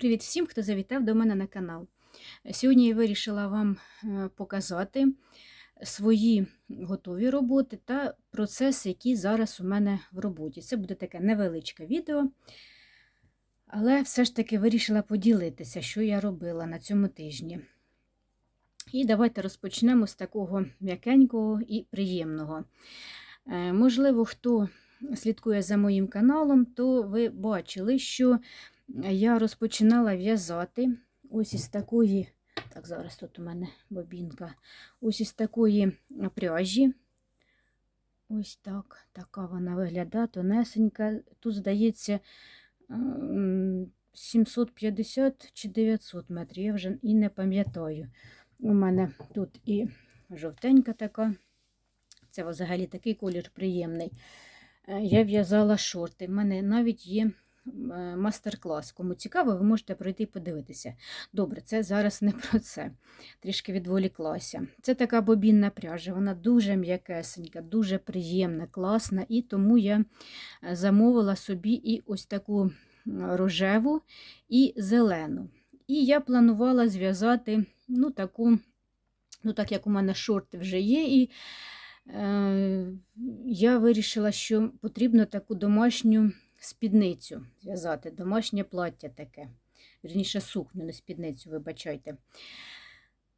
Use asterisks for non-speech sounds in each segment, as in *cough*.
Привіт всім, хто завітав до мене на канал. Сьогодні я вирішила вам е, показати свої готові роботи та процес, який зараз у мене в роботі. Це буде таке невеличке відео, але все ж таки вирішила поділитися, що я робила на цьому тижні. І давайте розпочнемо з такого м'якенького і приємного. Е, Можливо, хто слідкує за моїм каналом, то ви бачили, що я розпочинала в'язати ось із такої, так, зараз тут у мене бобінка, ось із такої пряжі. Ось так, така вона виглядає, тонесенька. Тут, здається, 750 чи 900 метрів, я вже і не пам'ятаю. У мене тут і жовтенька така. Це взагалі такий колір приємний. Е, Я в'язала шорти. У мене навіть є мастер-клас. Кому цікаво, ви можете пройти і подивитися. Добре, це зараз не про це. Трішки відволіклася. Це така бобінна пряжа, вона дуже м'якесенька, дуже приємна, класна, і тому я е, замовила собі і ось таку рожеву і зелену. І я планувала зв'язати ну, таку, ну, так як у мене шорти вже є. і Е, я вирішила, що потрібно таку домашню спідницю зв'язати, домашнє плаття таке. Вірніше, сукню, не спідницю, вибачайте.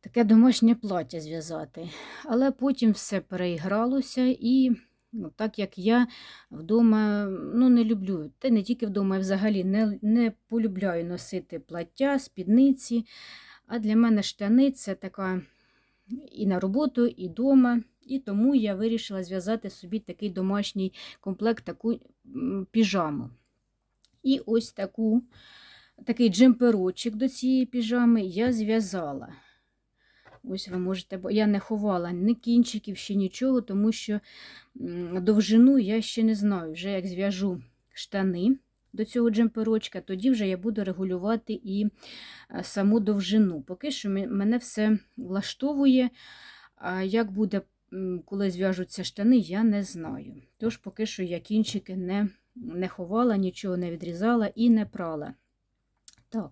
Таке домашнє плаття зв'язати. Але потім все переігралося і. Ну, так як я вдома ну, не люблю, та не тільки вдома, я взагалі не, не полюбляю носити плаття, спідниці. А для мене штани це така і на роботу, і вдома. І тому я вирішила зв'язати собі такий домашній комплект, таку піжаму. І ось таку, такий джемперочок до цієї піжами я зв'язала. Ось ви можете, бо я не ховала ні кінчиків, ще нічого, тому що довжину я ще не знаю. Вже як зв'яжу штани до цього джемперочка, тоді вже я буду регулювати і е, саму довжину. Поки що мене все влаштовує. А як буде коли зв'яжуться штани, я не знаю. Тож поки що я кінчики не, не ховала, нічого не відрізала і не прала. Так,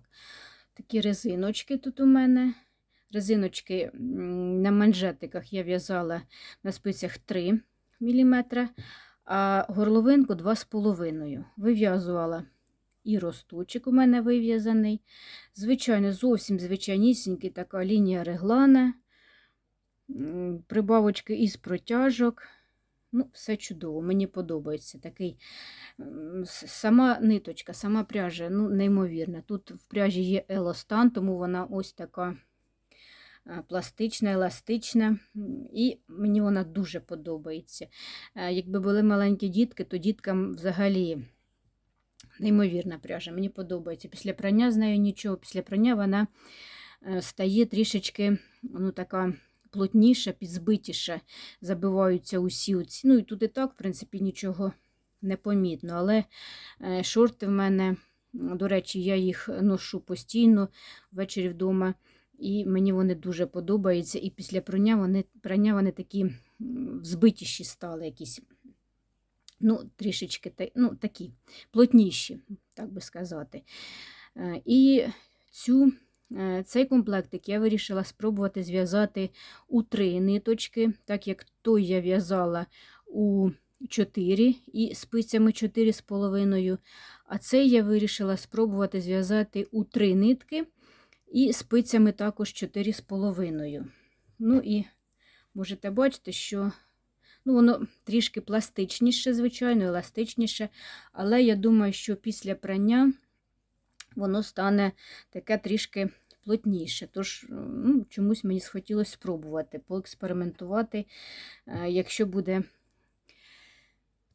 такі резиночки тут у мене. Резиночки на манжетиках я в'язала на спицях 3 мм, а горловинку 2,5 Вив'язувала і росточок у мене вив'язаний. Звичайно, зовсім звичайнісінький така лінія реглана прибавочки із протяжок. Ну, все чудово, мені подобається. Такий сама ниточка, сама пряжа, ну, неймовірна. Тут в пряжі є еластан, тому вона ось така е, пластична, еластична. І мені вона дуже подобається. Е, Якби були маленькі дітки, то діткам взагалі неймовірна пряжа. Мені подобається. Після прання з нічого, після прання вона е, стає трішечки, ну, така плотніша, підзбитіша, забиваються усі оці. Ну і тут і так, в принципі, нічого не помітно. Але е, шорти в мене, до речі, я їх ношу постійно ввечері вдома. І мені вони дуже подобаються. І після прання вони, прання вони такі взбитіші стали якісь. Ну, трішечки ну, такі плотніші, так би сказати. Е, І цю Цей комплектик я вирішила спробувати зв'язати у три ниточки, так як той я в'язала у 4 і спицями 4,5. А цей я вирішила спробувати зв'язати у три нитки і спицями також 4,5. Ну і можете бачити, що ну, воно трішки пластичніше, звичайно, еластичніше, але я думаю, що після прання воно стане таке трішки плотніше. Тож, ну, чомусь мені схотілося спробувати, поекспериментувати, е, якщо буде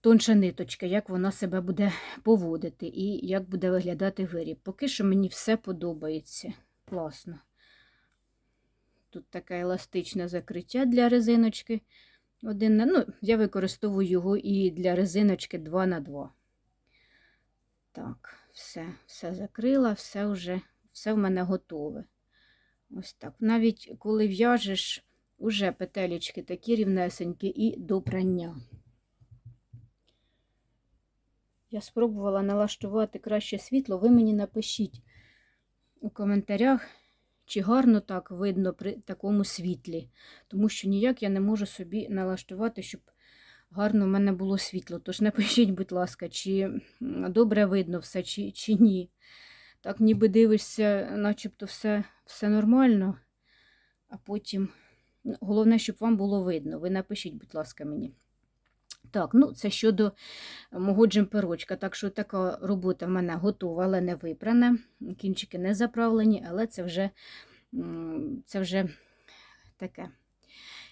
тонша ниточка, як вона себе буде поводити і як буде виглядати виріб. Поки що мені все подобається. Класно. Тут таке еластичне закриття для резиночки. Один, на- ну, я використовую його і для резиночки 2 на 2 Так, все, все закрила, все вже, все в мене готове. Ось так. Навіть коли в'яжеш, уже петелечки такі рівнесенькі і до прання. Я спробувала налаштувати краще світло. Ви мені напишіть, у коментарях, чи гарно так видно при такому світлі, тому що ніяк я не можу собі налаштувати, щоб гарно в мене було світло. Тож напишіть, будь ласка, чи добре видно все, чи, чи ні. Так ніби дивишся, начебто все, все нормально, а потім ну, головне, щоб вам було видно. Ви напишіть, будь ласка, мені. Так, ну це щодо мого джемперочка. Так що така робота в мене готова, але не випрана. Кінчики не заправлені, але це вже, це вже таке.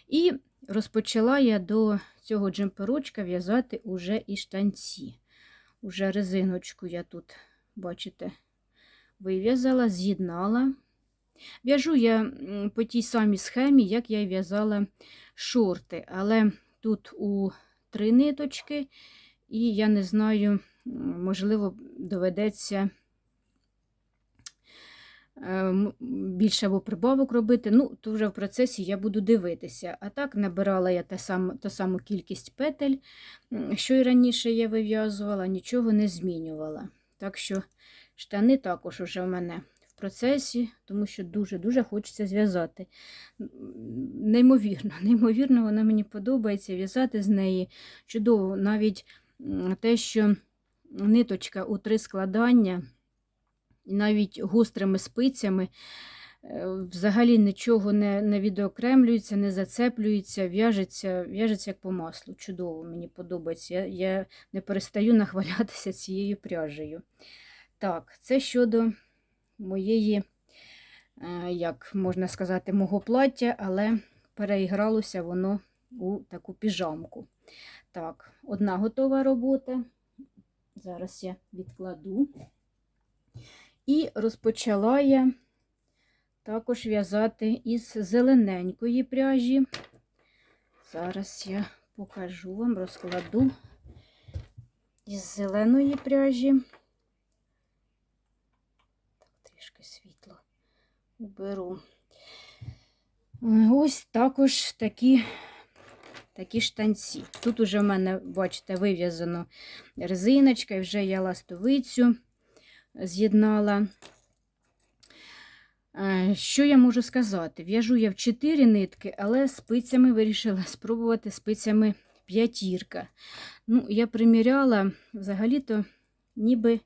І розпочала я до цього джемперочка в'язати уже і штанці. Уже резиночку я тут, бачите, вив'язала, з'єднала. В'яжу я по тій самій схемі, як я в'язала шорти, але тут у три ниточки, і я не знаю, можливо, доведеться е, більше або прибавок робити. Ну, то вже в процесі я буду дивитися. А так набирала я те сам, ту саму кількість петель, що й раніше я вив'язувала, нічого не змінювала. Так що штани також уже в мене в процесі, тому що дуже-дуже хочеться зв'язати. Неймовірно, *laughs* неймовірно, вона мені подобається в'язати з неї. Чудово, навіть те, що ниточка у три складання, і навіть гострими спицями. Е, Взагалі нічого не, не відокремлюється, не зацеплюється, в'яжеться, в'яжеться як по маслу. Чудово, мені подобається. Я, я не перестаю нахвалятися цією пряжею. Так, це щодо моєї, е, як можна сказати, мого плаття, але переігралося воно у таку піжамку. Так, одна готова робота. Зараз я відкладу. І розпочала я також в'язати із зелененької пряжі. Зараз я покажу вам, розкладу із зеленої пряжі. Так, трішки світло уберу. Ось також такі, такі штанці. Тут уже в мене, бачите, вив'язано резиночка, і вже я ластовицю з'єднала. Е, Що я можу сказати? В'яжу я в 4 нитки, але спицями вирішила *laughs* спробувати спицями п'ятірка. Ну, я приміряла взагалі-то ніби,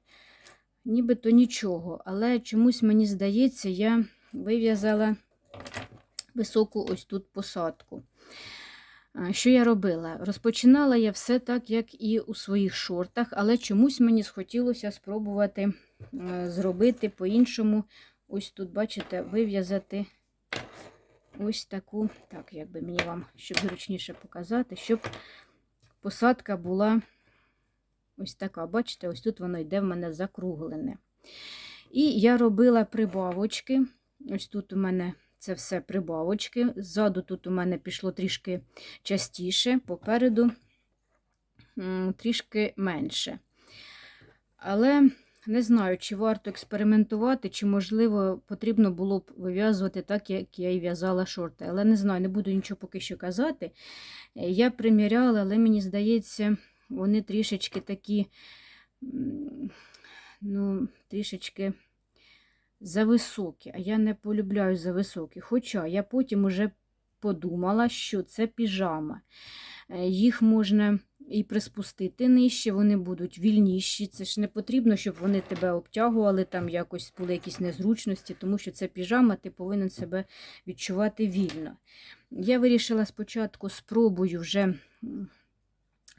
нібито нічого, але чомусь мені здається, я вив'язала високу ось тут посадку. Що я робила? Розпочинала я все так, як і у своїх шортах, але чомусь мені схотілося спробувати е, зробити по-іншому. Ось тут, бачите, вив'язати ось таку, так, як би мені вам, щоб зручніше показати, щоб посадка була ось така. Бачите, ось тут воно йде в мене закруглене. І я робила прибавочки. Ось тут у мене це все прибавочки. Ззаду тут у мене пішло трішки частіше, попереду трішки менше. Але не знаю, чи варто експериментувати, чи, можливо, потрібно було б вив'язувати так, як я і в'язала шорти. Але не знаю, не буду нічого поки що казати. Е, Я приміряла, але мені здається, вони трішечки такі, ну, трішечки зависокі, а я не полюбляю зависокі. Хоча я потім уже подумала, що це піжама. Е, Їх можна і приспустити нижче, вони будуть вільніші. Це ж не потрібно, щоб вони тебе обтягували, там якось були якісь незручності, тому що це піжама, ти повинен себе відчувати вільно. Я вирішила спочатку спробую вже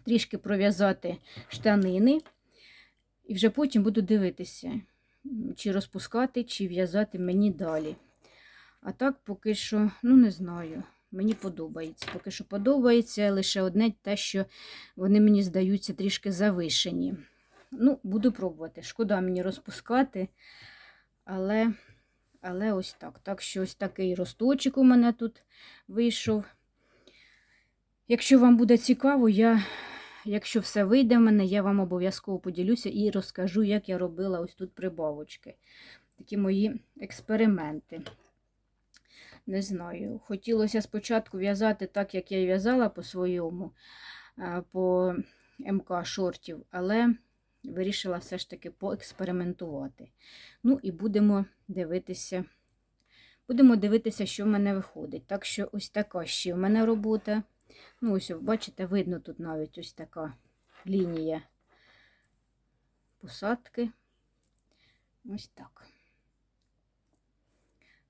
трішки пров'язати штанини, і вже потім буду дивитися, чи розпускати, чи в'язати мені далі. А так поки що, ну не знаю. Мені подобається. Поки що подобається лише одне те, що вони мені здаються трішки завишені. Ну, буду пробувати. Шкода мені розпускати, але, але ось так. Так що ось такий росточок у мене тут вийшов. Якщо вам буде цікаво, я, якщо все вийде в мене, я вам обов'язково поділюся і розкажу, як я робила ось тут прибавочки. Такі мої експерименти. Не знаю. Хотілося спочатку в'язати так, як я в'язала по своєму, е, по МК шортів, але вирішила все ж таки поекспериментувати. Ну і будемо дивитися. Будемо дивитися, що в мене виходить. Так що ось така ще в мене робота. Ну, ось, бачите, видно тут навіть ось така лінія посадки. Ось так.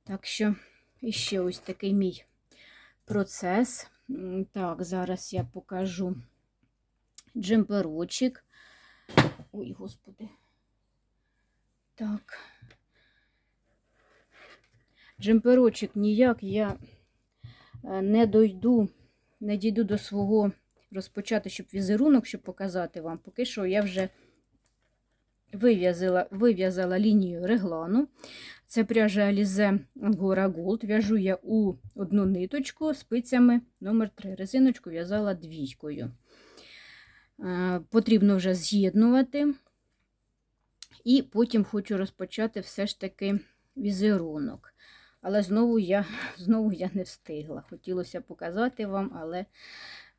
Так що, іще ось такий мій процес. Так, зараз я покажу джемперочок. Ой, господи. Так. Джемперочок ніяк я е, не дойду, не дійду до свого розпочати, щоб візерунок, щоб показати вам. Поки що я вже вив'язала вив'язала лінію реглану. Це пряжа Alize Angora Gold. В'яжу я у одну ниточку спицями номер 3 Резиночку в'язала двійкою. Е, Потрібно вже з'єднувати. І потім хочу розпочати все ж таки візерунок. Але знову я знову я не встигла. Хотілося показати вам, але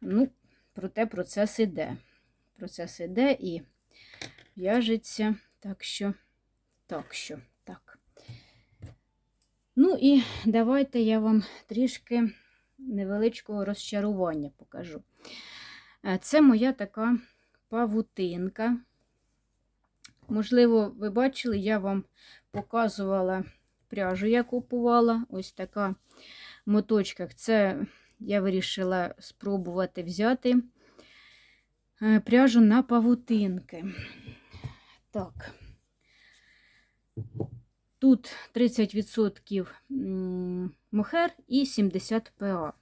ну, проте процес іде. Процес іде і в'яжеться. Так що, так що, так. Ну і давайте я вам трішки невеличкого розчарування покажу. Е, Це моя така павутинка. Можливо, ви бачили, я вам показувала пряжу, я купувала. Ось така в моточках. Це я вирішила спробувати взяти е, пряжу на павутинки. Так. Тут 30% м, мохер і 70 ПА.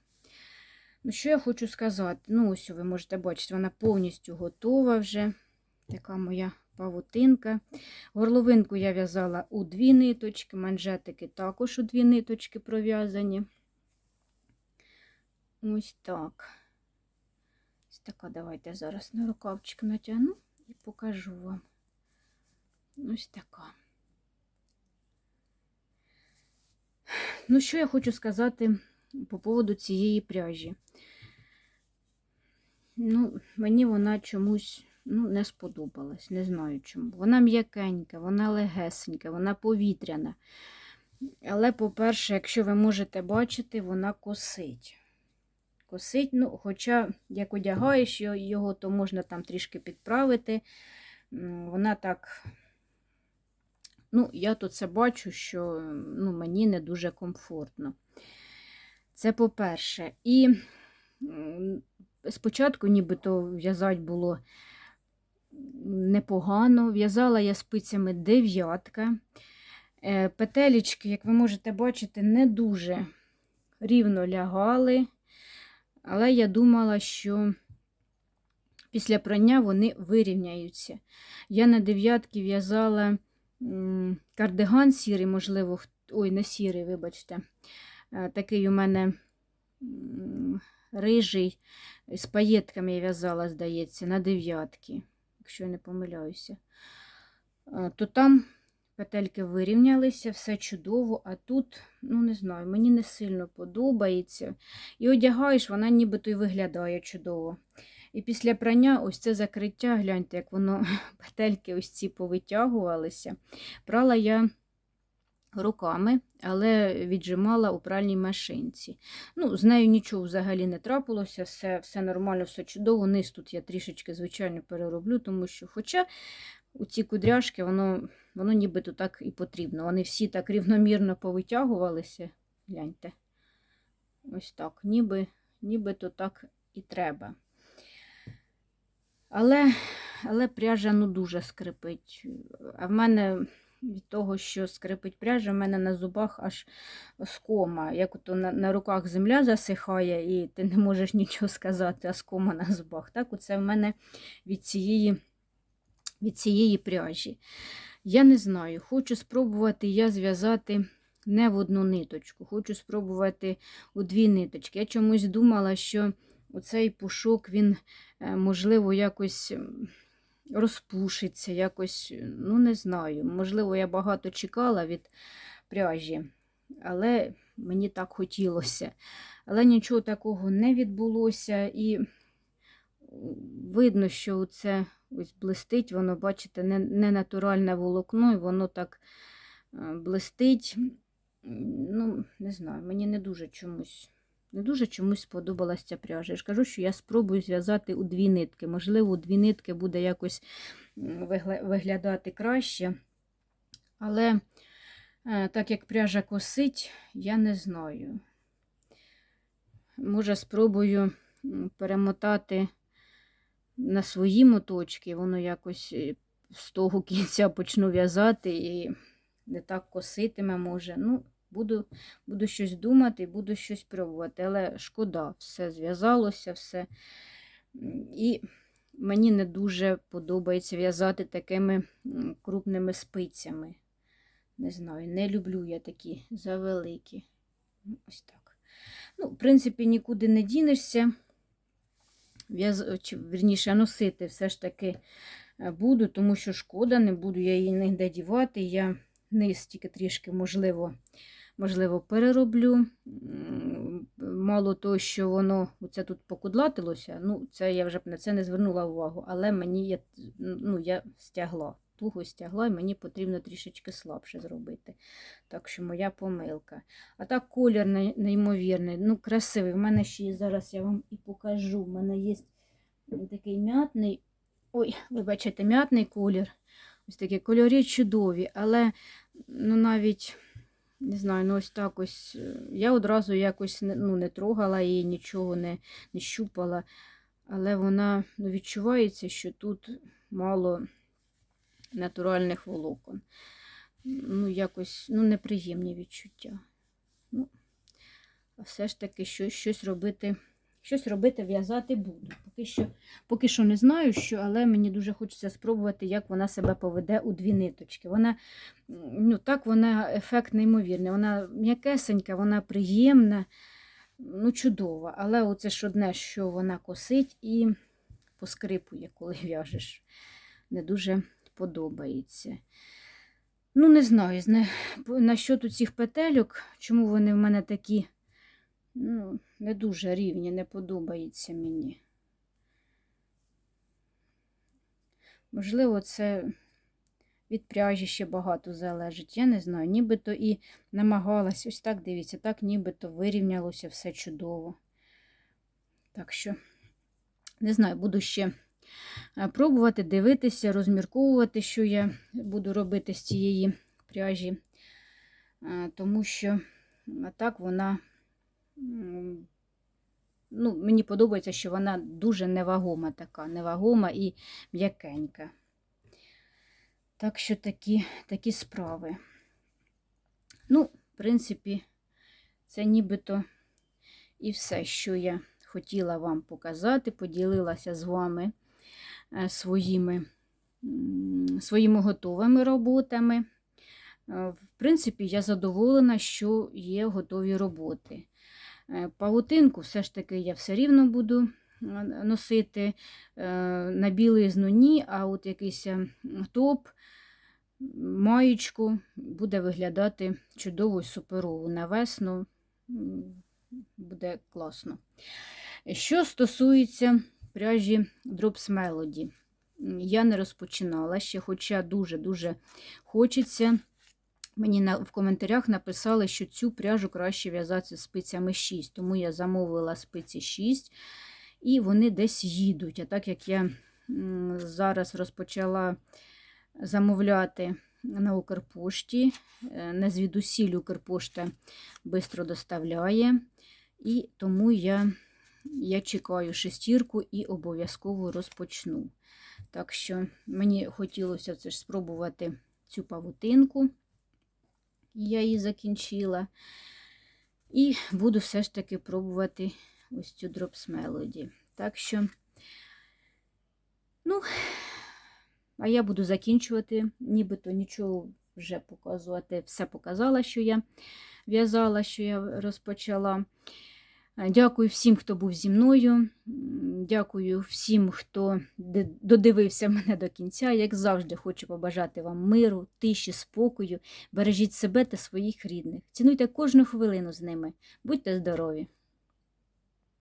Ну, що я хочу сказати? Ну, ось ви можете бачити, вона повністю готова вже. Така моя павутинка. Горловинку я в'язала у дві ниточки, манжетики також у дві ниточки пров'язані. Ось так. Ось така, давайте зараз на рукавчик натягну і покажу вам. Ось така. Ну, що я хочу сказати по поводу цієї пряжі. Ну, мені вона чомусь ну, не сподобалась, не знаю чому. Вона м'якенька, вона легесенька, вона повітряна. Але, по-перше, якщо ви можете бачити, вона косить. Косить, ну, хоча, як одягаєш його, то можна там трішки підправити. Вона так, ну, я тут це бачу, що ну, мені не дуже комфортно. Це по-перше. І спочатку нібито в'язати було непогано. В'язала я спицями дев'ятка. Е, Петелечки, як ви можете бачити, не дуже рівно лягали. Але я думала, що після прання вони вирівняються. Я на дев'ятки в'язала кардиган сірий, можливо, ой, не сірий, вибачте. Е, Такий у мене рижий, з паєтками в'язала, здається, на дев'ятки, якщо я не помиляюся. Е, То там петельки вирівнялися, все чудово, а тут, ну не знаю, мені не сильно подобається. І одягаєш, вона нібито й виглядає чудово. І після прання ось це закриття, гляньте, як воно *laughs* петельки ось ці повитягувалися. Прала я руками, але віджимала у пральній машинці. Ну, З нею нічого взагалі не трапилося, все, все нормально, все чудово. Низ тут я трішечки, звичайно, перероблю, тому що, хоча у ці кудряшки, воно, воно нібито так і потрібно. Вони всі так рівномірно повитягувалися. Гляньте. Ось так, ніби, нібито так і треба. Але, але пряжа ну, дуже скрипить. А в мене від того, що скрипить пряжа, в мене на зубах аж скома. Як ото на, на руках земля засихає, і ти не можеш нічого сказати, а скома на зубах. Так, оце в мене від цієї, від цієї пряжі. Я не знаю, хочу спробувати я зв'язати не в одну ниточку, хочу спробувати у дві ниточки. Я чомусь думала, що оцей пушок, він, е, можливо, якось розпушиться, якось, ну не знаю. Можливо, я багато чекала від пряжі, але мені так хотілося. Але нічого такого не відбулося, і видно, що це ось блистить, воно, бачите, не, не натуральне волокно, і воно так е, блистить. Ну, не знаю, мені не дуже чомусь. Не дуже чомусь сподобалася ця пряжа. Я ж кажу, що я спробую зв'язати у дві нитки. Можливо, у дві нитки буде якось виглядати краще. Але е, так як пряжа косить, я не знаю. Може, спробую перемотати на свої моточки, воно якось е, з того кінця почну в'язати і не так коситиме, може. Ну, буду, буду щось думати, буду щось пробувати. Але шкода, все зв'язалося, все. І мені не дуже подобається в'язати такими крупними спицями. Не знаю, не люблю я такі завеликі. Ось так. Ну, в принципі, нікуди не дінешся. В'яз... Вірніше, носити все ж таки е, буду, тому що шкода, не буду я її ніде дівати. Я низ тільки трішки, можливо, можливо, перероблю. Мало того, що воно оце тут покудлатилося, ну, це я вже на це не звернула увагу, але мені я, ну, я стягла, туго стягла, і мені потрібно трішечки слабше зробити. Так що моя помилка. А так колір неймовірний, ну красивий. В мене ще є зараз я вам і покажу. У мене є такий м'ятний, ой, ви бачите, м'ятний колір. Ось такі кольори чудові, але ну навіть не знаю, ну ось так ось. е, Я одразу якось ну, не трогала її, нічого не, не щупала. Але вона ну, відчувається, що тут мало натуральних волокон. Ну, якось ну, неприємні відчуття. Ну, все ж таки що, щось робити, щось робити, в'язати буду. Поки що, поки що не знаю, що, але мені дуже хочеться спробувати, як вона себе поведе у дві ниточки. Вона, ну, так, вона ефект неймовірний. Вона м'якесенька, вона приємна, ну, чудова. Але оце ж одне, що вона косить і поскрипує, коли *laughs* в'яжеш. Не дуже подобається. Ну, не знаю, зна- по- насчет цих петельок, чому вони в мене такі ну, не дуже рівні, не подобається мені. Можливо, це від пряжі ще багато залежить. Я не знаю. Нібито і намагалась, ось так дивіться, так нібито вирівнялося все чудово. Так що, не знаю, буду ще е, пробувати дивитися, розмірковувати, що я буду робити з цієї пряжі, Е, тому що так вона. Ну, мені подобається, що вона дуже невагома така, невагома і м'якенька. Так що такі, такі справи. Ну, в принципі, це нібито і все, що я хотіла вам показати, поділилася з вами е, своїми, своїми готовими роботами. Е, В принципі, я задоволена, що є готові роботи. Е, Павутинку все ж таки я все рівно буду е, носити е, на білизну ні, а от якийсь топ, маєчку буде виглядати чудово суперово. На весну буде класно. Що стосується пряжі Drops Melody, я не розпочинала ще, хоча дуже-дуже хочеться. Мені на, в коментарях написали, що цю пряжу краще в'язати спицями 6, тому я замовила спиці 6, і вони десь їдуть. А так як я зараз розпочала замовляти на Укрпошті, е, не звідусіль Укрпошта швидко доставляє, і тому я, я чекаю шестірку і обов'язково розпочну. Так що мені хотілося це ж спробувати цю павутинку я її закінчила. І буду все ж таки пробувати ось цю Drops Melody. Так що, ну, а я буду закінчувати, нібито нічого вже показувати. Все показала, що я в'язала, що я розпочала. Е, Дякую всім, хто був зі мною. Дякую всім, хто додивився мене до кінця. Як завжди, хочу побажати вам миру, тиші, спокою. Бережіть себе та своїх рідних. Цінуйте кожну хвилину з ними. Будьте здорові!